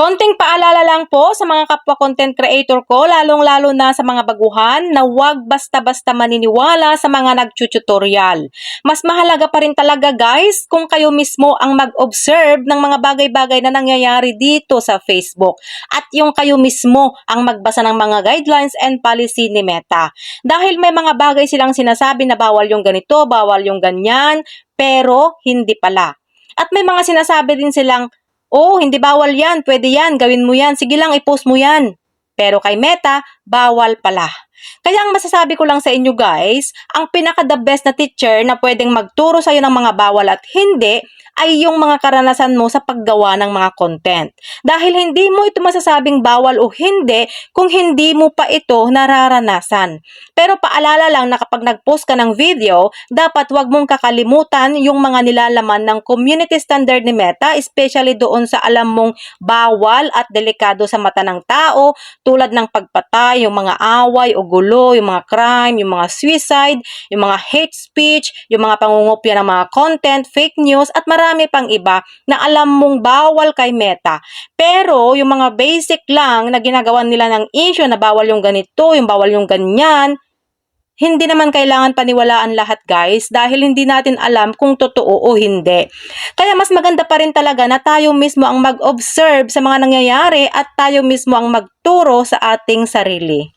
Konting paalala lang po sa mga kapwa content creator ko, lalong-lalo na sa mga baguhan, na huwag basta-basta maniniwala sa mga nagtututorial. Mas mahalaga pa rin talaga guys kung kayo mismo ang mag-observe ng mga bagay-bagay na nangyayari dito sa Facebook at yung kayo mismo ang magbasa ng mga guidelines and policy ni Meta. Dahil may mga bagay silang sinasabi na bawal yung ganito, bawal yung ganyan, pero hindi pala. At may mga sinasabi din silang Oh, hindi bawal yan. Pwede yan. Gawin mo yan. Sige lang, i-post mo yan. Pero kay Meta, bawal pala. Kaya ang masasabi ko lang sa inyo guys, ang pinaka the best na teacher na pwedeng magturo sa'yo ng mga bawal at hindi ay yung mga karanasan mo sa paggawa ng mga content. Dahil hindi mo ito masasabing bawal o hindi kung hindi mo pa ito nararanasan. Pero paalala lang na kapag nag-post ka ng video, dapat wag mong kakalimutan yung mga nilalaman ng community standard ni Meta, especially doon sa alam mong bawal at delikado sa mata ng tao, tulad ng pagpatay, yung mga away o gulo, yung mga crime, yung mga suicide, yung mga hate speech, yung mga pangungopya ng mga content, fake news, at marami pang iba na alam mong bawal kay Meta. Pero yung mga basic lang na ginagawa nila ng issue na bawal yung ganito, yung bawal yung ganyan, hindi naman kailangan paniwalaan lahat guys dahil hindi natin alam kung totoo o hindi. Kaya mas maganda pa rin talaga na tayo mismo ang mag-observe sa mga nangyayari at tayo mismo ang magturo sa ating sarili.